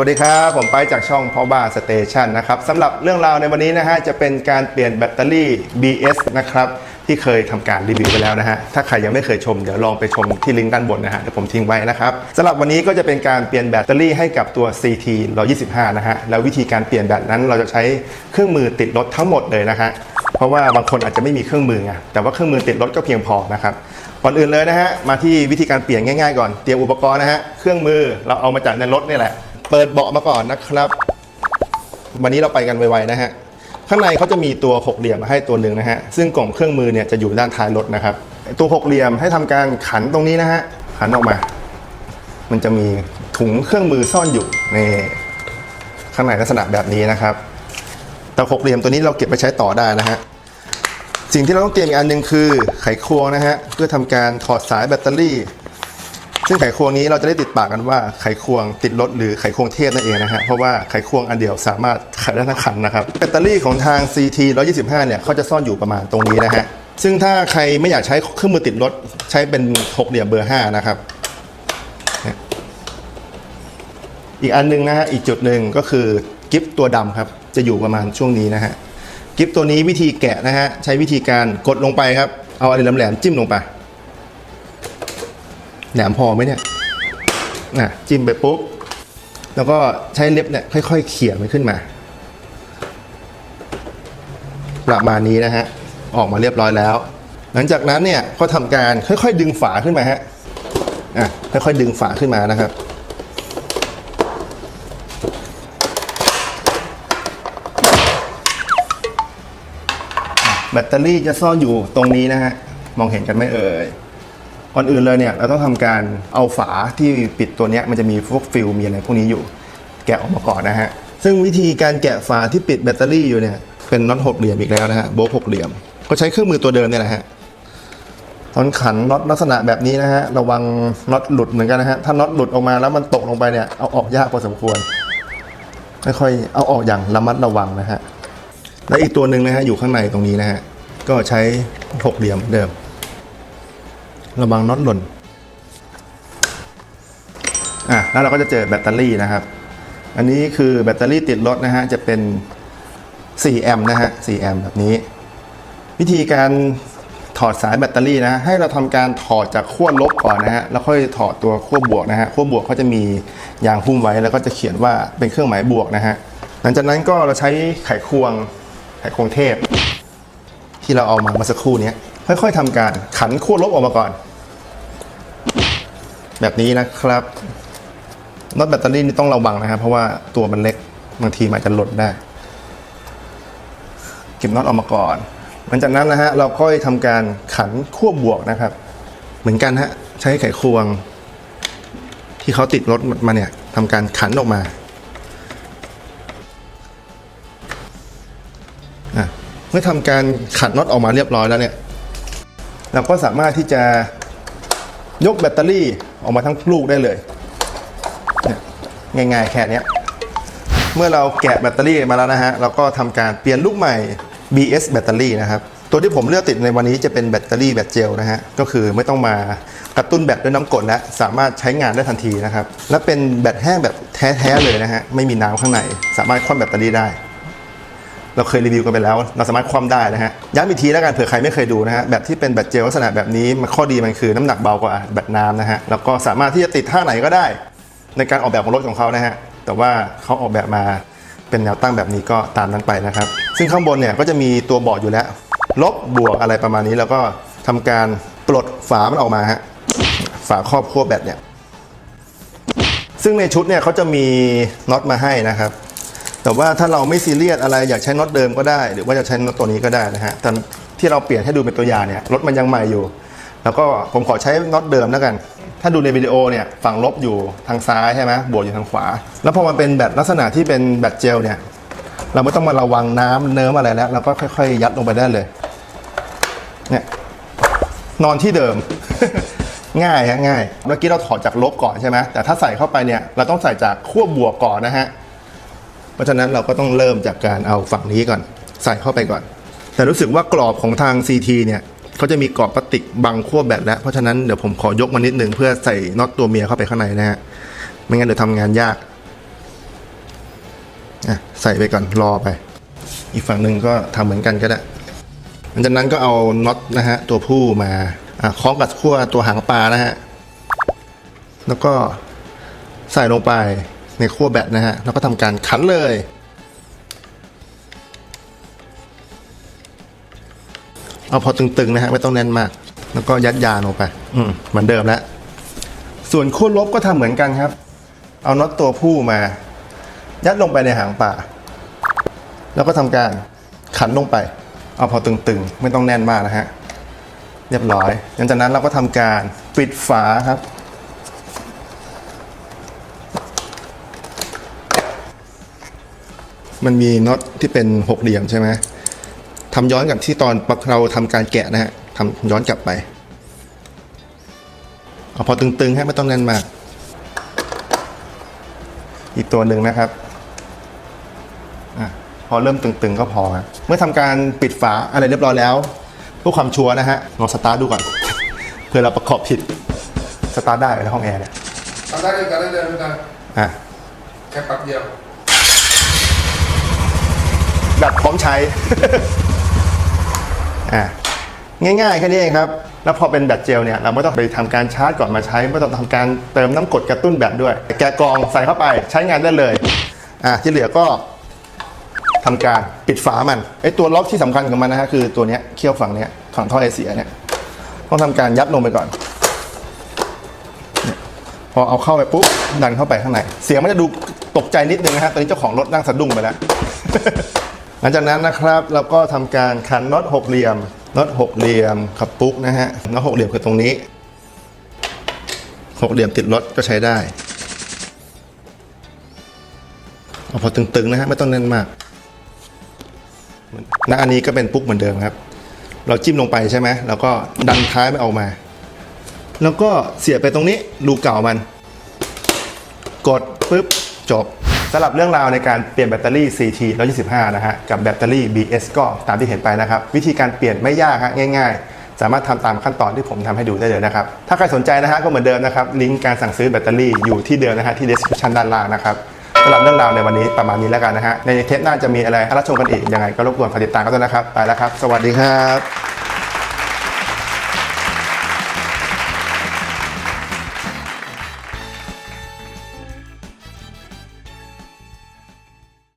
วัสดีครับ ผมไปจากช่องพ่อบ้าสเตชันนะครับสำหรับเรื่องราวในวันนี้นะฮะจะเป็นการเปลี่ยนแบตเตอรี่ BS นะครับที่เคยทำการรีวิวไปแล้วนะฮะ ถ้าใครยังไม่เคยชมเดี๋ยวลองไปชมที่ลิงก์ด้านบนนะฮะ เดี๋ยวผมทิ้งไว้นะครับสำหรับวันนี้ก็จะเป็นการเปลี่ยนแบตเตอรี่ให้กับตัว CT 125 นะฮะ แล้ววิธีการเปลี่ยนแบตนั้นเราจะใช้เครื่องมือติดรถทั้งหมดเลยนะฮะ เพราะว่าบางคนอาจจะไม่มีเครื่องมือไง แต่ว่าเครื่องมือติดรถก็เพียงพอนะครับ ก่อนอื่นเลยนะฮะ มาที่วิธีการเปลี่ยนง่าย ๆ ก่อน เตรียมอุปกรณ์นะฮะ เครื่องมือเราเอามาจากในรถนี่แหละ เปิดเบาะมาก่อนนะครับ วันนี้เราไปกันไวๆนะฮะ ข้างในเขาจะมีตัวหกเหลี่ยมมาให้ตัวหนึ่งนะฮะ ซึ่งกล่องเครื่องมือเนี่ยจะอยู่ด้านท้ายรถนะครับ ตัวหกเหลี่ยมให้ทำการขันตรงนี้นะฮะ ขันออกมา มันจะมีถุงเครื่องมือซ่อนอยู่ในข้างในลักษณะแบบนี้นะครับ แต่หกเหลี่ยมตัวนี้เราเก็บไปใช้ต่อได้นะฮะสิ่งที่เราต้องเตรียมอีกอันหนึ่งคือไขควงนะฮะเพื่อทำการถอดสายแบตเตอรี่ ซึ่งไขควงนี้เราจะได้ติดปากกันว่าไขควงติดรถหรือไขควงเทพนั่นเองนะฮะเพราะว่าไขควงอันเดียวสามารถขายได้ทั้งคันนะครับแบตเตอรี่ของทาง CT 125 เนี่ยเขาจะซ่อนอยู่ประมาณตรงนี้นะฮะซึ่งถ้าใครไม่อยากใช้เครื่องมือติดรถใช้เป็นหกเหลี่ยมเบอร์ 5 นะครับ อีกอันหนึงนะฮะอีกจุดหนึ่งก็คือกิฟตัวดำครับ จะอยู่ประมาณช่วงนี้นะฮะกิฟตัวนี้วิธีแกะนะฮะใช้วิธีการกดลงไปครับ เอาอะไรแหลมๆจิ้มลงไป แหลมพอไหมเนี่ยน่ะจิ้มไปปุ๊บ แล้วก็ใช้เล็บเนี่ยค่อย ๆ เขี่ยมันขึ้นมา ประมาณนี้นะฮะ ออกมาเรียบร้อยแล้ว หลังจากนั้นเนี่ยก็ทำการค่อย ๆ ดึงฝาขึ้นมาฮะอะค่อยๆดึงฝาขึ้นมานะครับแบตเตอรี่จะซ่อนอยู่ตรงนี้นะฮะ มองเห็นกันไหมเอ่ย ก่อนอื่นเลยเนี่ยเราต้องทำการเอาฝาที่ปิดตัวเนี้ยมันจะมีพวกฟิลมีอะไรพวกนี้อยู่ แกะออกมาก่อนนะฮะซึ่งวิธีการแกะฝาที่ปิดแบตเตอรี่อยู่เนี่ยเป็นน็อตหกเหลี่ยมอีกแล้วนะฮะโบว์หกเหลี่ยม ก็ใช้เครื่องมือตัวเดิมเนี่ยแหละฮะตอนขันน็อตลักษณะแบบนี้นะฮะระวังน็อตหลุดเหมือนกันนะฮะถ้าน็อตหลุดออกมาแล้วมันตกลงไปเนี่ยเอาออกยากพอสมควรค่อยๆเอาออกอย่างระมัดระวังนะฮะและอีกตัวหนึ่งนะฮะอยู่ข้างในตรงนี้นะฮะก็ใช้หกเหลี่ยมเดิม ระวังน็อตหล่นอะแล้วเราก็จะเจอแบตเตอรี่นะครับ อันนี้คือแบตเตอรี่ติดรถนะฮะจะเป็น 4 แอมป์นะฮะ 4 แอมป์แบบนี้ วิธีการถอดสายแบตเตอรี่นะให้เราทำการถอดจากขั้วลบก่อนนะฮะแล้วค่อยถอดตัวขั้วบวกนะฮะขั้วบวกเขาจะมียางหุ้มไว้แล้วก็จะเขียนว่าเป็นเครื่องหมายบวกนะฮะหลังจากนั้นก็เราใช้ไขควงไขควงเทพ ที่เราเอามาเมื่อสักครู่นี้ ค่อยๆทำการขันขั้วลบออกมาก่อน แบบนี้นะครับน็อตแบตเตอรี่นี่ต้องระวังนะครับ เพราะว่าตัวมันเล็กบางทีมันอาจจะหล่นได้ เก็บน็อตออกมาก่อน หลังจากนั้นนะฮะเราค่อยทำการขันขั้วบวกนะครับ เหมือนกันฮะใช้ไขควง ที่เขาติดรถมาเนี่ยทำการขันออกมาเมื่อทำการขัดน็อตออกมาเรียบร้อยแล้วเนี่ย เราก็สามารถที่จะยกแบตเตอรี่ออกมาทั้งลูกได้เลยง่ายๆแค่เนี้ยเมื่อเราแกะแบตเตอรี่มาแล้วนะฮะเราก็ทำการเปลี่ยนลูกใหม่ BS แบตเตอรี่นะครับตัวที่ผมเลือกติดในวันนี้จะเป็นแบตเตอรี่แบบเจลนะฮะก็คือไม่ต้องมากระตุ้นแบตด้วยน้ำกรดแล้วสามารถใช้งานได้ทันทีนะครับและเป็นแบตแห้งแบบแท้ๆเลยนะฮะไม่มีน้ำข้างใน สามารถคว่ำแบตเตอรี่ได้ เราเคยรีวิวกันไปแล้ว เราสามารถคว่ำได้นะฮะย้ำอีกทีแล้วกันเผื่อใครไม่เคยดูนะฮะแบบที่เป็นแบตเจลลักษณะแบบนี้มันข้อดีมันคือน้ำหนักเบากว่าแบตน้ำนะฮะแล้วก็สามารถที่จะติดท่าไหนก็ได้ ในการออกแบบของรถของเขานะฮะแต่ว่าเขาออกแบบมาเป็นแนวตั้งแบบนี้ก็ตามนั้นไปนะครับ ซึ่งข้างบนเนี่ยก็จะมีตัวบอกอยู่แล้ว ลบบวกอะไรประมาณนี้แล้วก็ทำการปลดฝามันออกมาฮะฝาครอบขั้วแบตเนี่ยซึ่งในชุดเนี่ยเขาจะมีน็อตมาให้นะครับ แต่ว่าถ้าเราไม่ซีเรียสอะไรอยากใช้น็อตเดิมก็ได้ หรือว่าจะใช้น็อตตัวนี้ก็ได้นะฮะแต่ที่เราเปลี่ยนให้ดูเป็นตัวอย่างเนี่ยรถมันยังใหม่อยู่ แล้วก็ผมขอใช้น็อตเดิมแล้วกัน ถ้าดูในวิดีโอเนี่ยฝั่งลบอยู่ทางซ้ายใช่ไหมบวกอยู่ทางขวา แล้วพอมันเป็นแบตลักษณะที่เป็นแบตเจลเนี่ยเราไม่ต้องมาระวังน้ำเนิ้มอะไรแล้วเราก็ค่อยๆ ยัดลงไปได้เลยเนี่ยนอนที่เดิม ง่ายฮะง่าย เมื่อกี้เราถอดจากลบก่อนใช่ไหมแต่ถ้าใส่เข้าไปเนี่ยเราต้องใส่จากขั้วบวกก่อนนะฮะ เพราะฉะนั้นเราก็ต้องเริ่มจากการเอาฝั่งนี้ก่อน ใส่เข้าไปก่อน แต่รู้สึกว่ากรอบของทาง CT เนี่ยเขาจะมีกรอบพลาสติกบังขั้วแบตแล้วเพราะฉะนั้นเดี๋ยวผมขอยกมานิดนึงเพื่อใส่น็อตตัวเมียเข้าไปข้างในนะฮะไม่งั้นเดี๋ยวทำงานยากอะใส่ไปก่อนรอไป อีกฝั่งหนึ่งก็ทำเหมือนกันก็ได้หลังจากนั้นก็เอาน็อตนะฮะตัวผู้มาคล้องกับขั้วตัวหางปลานะฮะแล้วก็ใส่ลงไป ในขั้วแบตนะฮะแล้วก็ทำการขันเลย เอาพอตึงๆนะฮะไม่ต้องแน่นมาก แล้วก็ยัดยาลงไป อืมเหมือนเดิมแล้ว ส่วนขั้วลบก็ทำเหมือนกันครับ เอาน็อตตัวผู้มา ยัดลงไปในหางปลาแล้วก็ทำการขันลงไป เอาพอตึงๆ ไม่ต้องแน่นมากนะฮะเรียบร้อยหลังจากนั้นเราก็ทำการปิดฝาครับ มันมีน็อตที่เป็นหกเหลี่ยมใช่ไหมทำย้อนกับที่ตอนเราทำการแกะนะฮะทำย้อนกลับไปเอาพอตึงๆให้ไม่ต้องแน่นมาก อีกตัวหนึ่งนะครับอะพอเริ่มตึงๆก็พอครับเมื่อทำการปิดฝาอะไรเรียบร้อยแล้วเพื่อความชัวร์นะฮะลองสตาร์ทดูก่อนเพื่อเราประกอบผิดสตาร์ทได้ในห้องแอร์เนี่ยทำได้ด้วยกันได้เลยด้วยกันอะแค่แป๊บเดียว แบบพร้อมใช้ อะง่ายๆแค่นี้เองครับ แล้วพอเป็นแบตเจลเนี่ยเราไม่ต้องไปทำการชาร์จก่อนมาใช้ไม่ต้องทำการเติมน้ำกรดกระตุ้นแบตด้วย แกะกรองใส่เข้าไปใช้งานได้เลยอะที่เหลือก็ทำการปิดฝามันไอตัวล็อกที่สำคัญของมันนะฮะคือตัวเนี้ยเขี้ยวฝั่งเนี้ยฝั่งท่อไอเสียเนี่ยต้องทำการยัดลงไปก่อน พอเอาเข้าไปปุ๊บดันเข้าไปข้างในเสียงมันจะดูตกใจนิดนึงนะฮะตอนนี้เจ้าของรถนั่งสะดุ้งไปแล้ว ลังจากนั้นนะครับเราก็ทำการขันน็อตหกเหลี่ยมน็อตหกเหลี่ยมขับปุ๊กนะฮะน็อตหกเหลี่ยมคือตรงนี้หกเหลี่ยมติดรถก็ใช้ได้เอาพอตึงๆนะฮะไม่ต้องแน่นมากและอันนี้ก็เป็นปุ๊กเหมือนเดิมครับ เราจิ้มลงไปใช่ไหมแล้วก็ดันท้ายมันออกมา แล้วก็เสียบไปตรงนี้รูเก่ามัน กดปุ๊บจบ สำหรับเรื่องราวในการเปลี่ยนแบตเตอรี่ CT 125 นะฮะ กับแบตเตอรี่ BS ก็ตามที่เห็นไปนะครับ วิธีการเปลี่ยนไม่ยากฮะง่าย ๆ สามารถทำตามขั้นตอนที่ผมทำให้ดูได้เลยนะครับ ถ้าใครสนใจนะฮะก็เหมือนเดิมนะครับ ลิงก์การสั่งซื้อแบตเตอรี่อยู่ที่เดิมนะฮะที่ description ด้านล่างนะครับสำหรับเรื่องราวในวันนี้ประมาณนี้แล้วกันนะฮะในเทปหน้าจะมีอะไรรับชมกันอีกยังไงก็รบกวนฝากติดตามกันด้วยนะครับไปแล้วครับ สวัสดีครับ